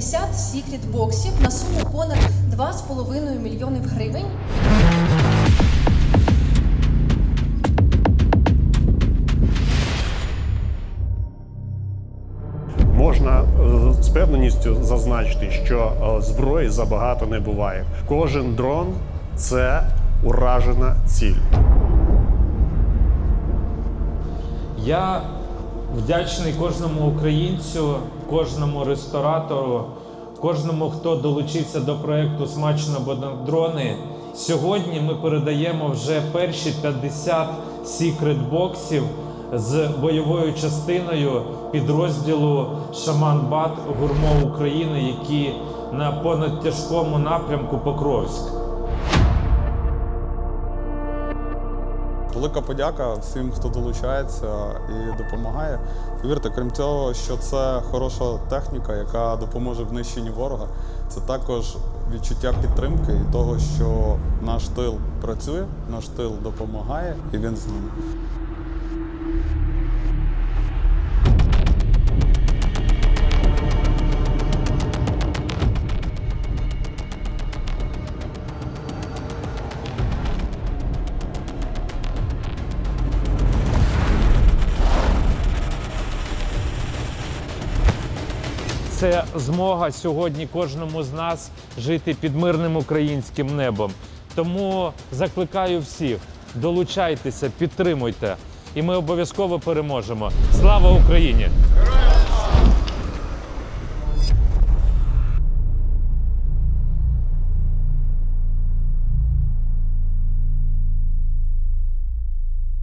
50 секрет боксів на суму понад 2,5 мільйонів гривень. Можна е, з певненістю зазначити, що е, зброї забагато не буває. Кожен дрон це уражена ціль. Я вдячний кожному українцю, кожному ресторатору, кожному, хто долучився до проекту Смачно бо на дрони. Сьогодні ми передаємо вже перші 50 секрет-боксів з бойовою частиною підрозділу Шаман Бат Гурмо України, які на понад тяжкому напрямку Покровськ. Велика подяка всім, хто долучається і допомагає. Повірте, крім цього, що це хороша техніка, яка допоможе в нищенні ворога. Це також відчуття підтримки і того, що наш тил працює, наш тил допомагає, і він з нами. Це змога сьогодні кожному з нас жити під мирним українським небом. Тому закликаю всіх, долучайтеся, підтримуйте, і ми обов'язково переможемо. Слава Україні!